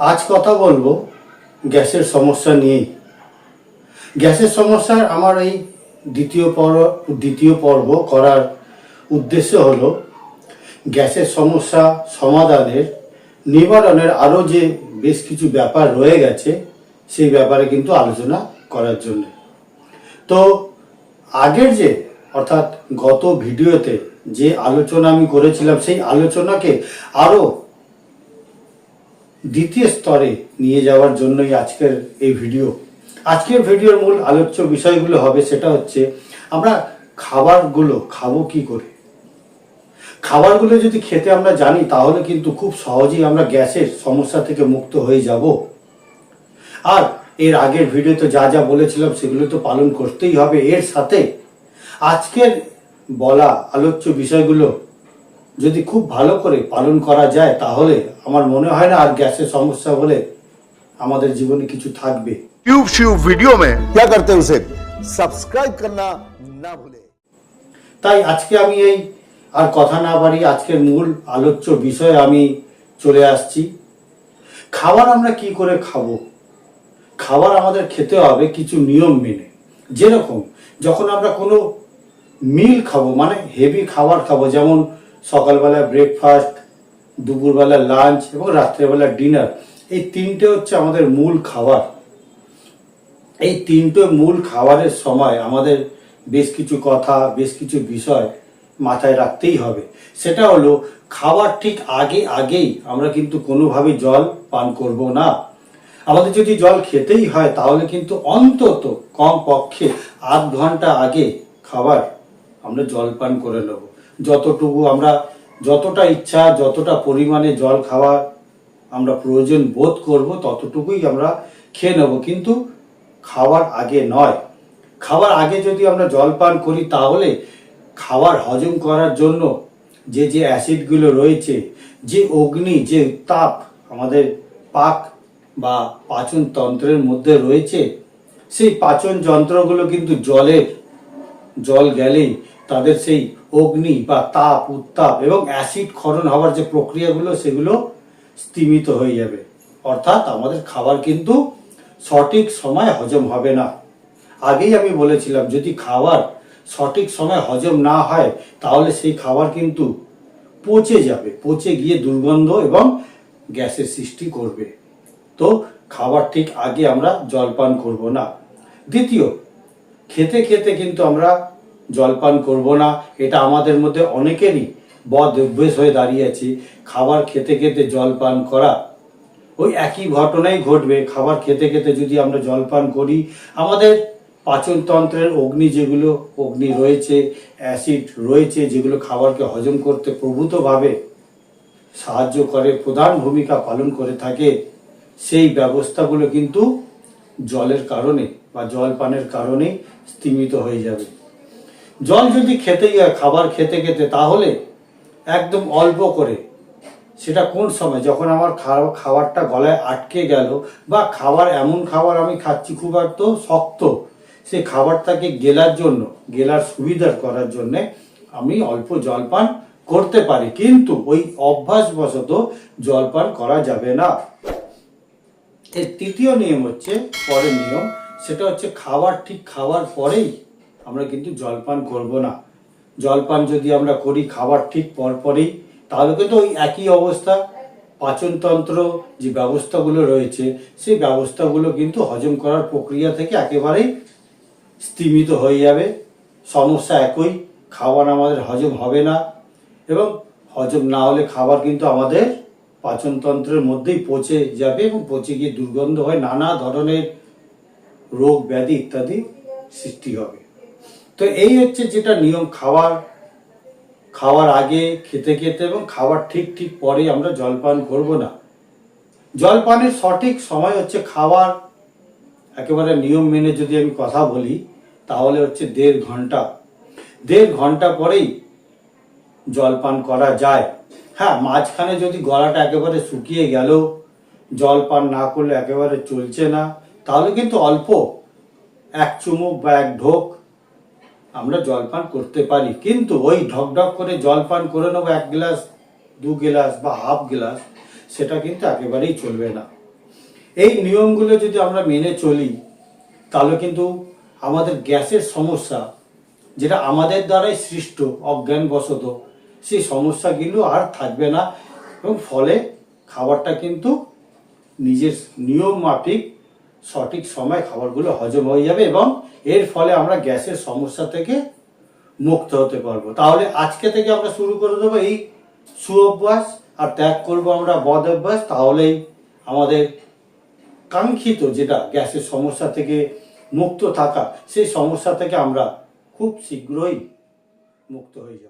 আজ কথা বলব গ্যাসের সমস্যা নিয়েই। গ্যাসের সমস্যার আমার এই দ্বিতীয় পর্ব দ্বিতীয় পর্ব করার উদ্দেশ্য হলো গ্যাসের সমস্যা সমাধানের, নিবারণের আরও যে বেশ কিছু ব্যাপার রয়ে গেছে, সেই ব্যাপারে কিন্তু আলোচনা করার জন্য। তো আগের যে, অর্থাৎ গত ভিডিওতে যে আলোচনা আমি করেছিলাম, সেই আলোচনাকে আরও দ্বিতীয় স্তরে নিয়ে যাওয়ার জন্যই আজকের এই ভিডিও। আজকের ভিডিওর মূল আলোচ্য বিষয়গুলো হবে সেটা হচ্ছে, আমরা খাবারগুলো খাব কি করে? খাবারগুলো যদি খেতে আমরা জানি, তাহলে কিন্তু খুব সহজেই আমরা গ্যাসের সমস্যা থেকে মুক্ত হয়ে যাব। আর এর আগের ভিডিওতে যা যা বলেছিলাম, সেগুলো তো পালন করতেই হবে। এর সাথে আজকের বলা আলোচ্য বিষয়গুলো যদি খুব ভালো করে পালন করা যায় তাহলে আমার মনে হয় না আর গ্যাসের সমস্যা বলে আমাদের জীবনে কিছু থাকবে ट्यूब श्यूब वीडियो में क्या करते हैं उसे सब्सक्राइब करना ना भूलें তাই আজকে আমি এই আর কথা না বাড়িয়ে আজকের মূল আলোচ্য বিষয়ে আমি চলে আসছি খাবার আমরা কি করে খাবো খাবার আমাদের খেতে হবে কিছু নিয়ম মেনে যেরকম যখন আমরা কোনো মিল খাবো মানে হেভি খাবার খাবো যেমন সকালবেলা ব্রেকফাস্ট দুপুরবেলা লাঞ্চ এবং রাত্রেবেলা ডিনার এই তিনটে হচ্ছে আমাদের মূল খাবার। এই তিনটে মূল খাবারের সময় আমাদের বেশ কিছু কথা, বেশ কিছু বিষয় মাথায় রাখতেই হবে। সেটা হলো, খাবার ঠিক আগে আগেই আমরা কিন্তু কোনোভাবে জল পান করব না। আমাদের যদি জল খেতেই হয়, তাহলে কিন্তু অন্তত কম পক্ষে আধ ঘণ্টা আগে খাবার আমরা জল পান করে নেব। যতটুকু আমরা যতটা ইচ্ছা, যতটা পরিমাণে জল খাওয়া আমরা প্রয়োজন বোধ করব, ততটুকুই আমরা খেয়ে নেব। কিন্তু খাওয়ার আগে নয়। খাওয়ার আগে যদি আমরা জল পান করি, তাহলে খাবার হজম করার জন্য যে যে অ্যাসিডগুলো রয়েছে, যে অগ্নি, যে তাপ আমাদের পাক বা পাচন তন্ত্রের মধ্যে রয়েছে, সেই পাচন যন্ত্রগুলো কিন্তু জলের জল গেলেই তাদের সেই অগ্নি বা তাপ, উত্তাপ এবং অ্যাসিড ক্ষরণ হওয়ার যে প্রক্রিয়াগুলো, সেগুলো স্তিমিত হয়ে যাবে। অর্থাৎ আমাদের খাবার কিন্তু সঠিক সময় হজম হবে না। আগেই আমি বলেছিলাম, যদি খাবার সঠিক সময় হজম না হয়, তাহলে সেই খাবার কিন্তু পচে যাবে, পচে গিয়ে দুর্গন্ধ এবং গ্যাসের সৃষ্টি করবে। তো খাবার ঠিক আগে আমরা জলপান করব না। দ্বিতীয়, খেতে খেতে কিন্তু আমরা জলপান করব না, এটা আমাদের মধ্যে অনেকেরই বদ অভ্যেস হয়ে দাঁড়িয়েছে খাবার খেতে খেতে জলপান করা, ওই একই ঘটনাই ঘটবে। খাবার খেতে খেতে যদি আমরা জলপান করি, আমাদের পাচনতন্ত্রের অগ্নি যেগুলো, অগ্নি রয়েছে, অ্যাসিড রয়েছে, যেগুলো খাবারকে হজম করতে প্রভূতভাবে সাহায্য করে, প্রধান ভূমিকা পালন করে থাকে, সেই ব্যবস্থাগুলো কিন্তু জলের কারণে বা জল পানের কারণে স্তিমিত হয়ে যাবে। জল যদি খেতেই হয় খাবার খেতে খেতে তাহলে একদম অল্প করে, সেটা কোন সময়? যখন আমার খাওয়া- খাবারটা গলায় আটকে গেল বা খাবার, এমন খাবার আমি খাচ্ছি খুব একটু শক্ত সেই খাবারটাকে গেলার জন্য, গেলার সুবিধার করার জন্য আমি অল্প জলপান করতে পারি। কিন্তু ওই অভ্যাসবশত জলপান করা যাবে না। এর তৃতীয় নিয়ম হচ্ছে, পরের নিয়ম, সেটা হচ্ছে খাবার ঠিক খাওয়ার পরেই আমরা কিন্তু জলপান করব না। জলপান যদি আমরা করি, খাবার ঠিক পর পরেই তাহলে কিন্তু ওই একই অবস্থা। পাচনতন্ত্র যে ব্যবস্থাগুলো রয়েছে, সেই ব্যবস্থাগুলো কিন্তু হজম করার প্রক্রিয়া থেকে একেবারেই স্তিমিত হয়ে যাবে। সমস্যা একই, খাবার আমাদের হজম হবে না এবং হজম না হলে খাবার কিন্তু আমাদের পাচনতন্ত্রের মধ্যেই পচে যাবে এবং পচে গিয়ে দুর্গন্ধ হয় নানা ধরনের রোগ, ব্যাধি ইত্যাদি সৃষ্টি হবে। তো এই হচ্ছে যেটা নিয়ম খাবার খাওয়ার আগে খেতে খেতে এবং খাবার ঠিক ঠিক পরে আমরা জলপান করব না। জলপানের সঠিক সময় হচ্ছে খাওয়ার, একেবারে নিয়ম মেনে যদি আমি কথা বলি, তাহলে হচ্ছে দেড় ঘণ্টা। দেড় ঘণ্টা পরেই জলপান করা যায়। হ্যাঁ মাঝখানে যদি গলাটা একেবারে শুকিয়ে গেল, জলপান না করলে একেবারে চলছে না, তাহলে কিন্তু অল্প এক চুমুক বা এক ঢোক আমরা জলপান করতে পারি। কিন্তু ওই ঢক ঢক করে জলপান করে নেব এক গ্লাস, দু গ্লাস বা হাফ গ্লাস, সেটা কিন্তু একেবারেই চলবে না। এই নিয়মগুলো যদি আমরা মেনে চলি, তাহলে কিন্তু আমাদের গ্যাসের সমস্যা, যেটা আমাদের দ্বারাই সৃষ্ট, অজ্ঞানবশত, সেই সমস্যাগুলো আর থাকবে না। এবং ফলে খাবারটা কিন্তু নিজের নিয়ম মাফিক সঠিক সময় খাবারগুলো হজম হয়ে যাবে এবং এর ফলে আমরা গ্যাসের সমস্যা থেকে মুক্ত হতে পারব। তাহলে আজকে থেকে আমরা শুরু করে দেবো এই সুঅভ্যাস আর ত্যাগ করব আমরা বদ অভ্যাস। তাহলেই আমাদের কাঙ্ক্ষিত যেটা গ্যাসের সমস্যা থেকে মুক্ত থাকা, সেই সমস্যা থেকে আমরা খুব শীঘ্রই মুক্ত হয়ে যাব।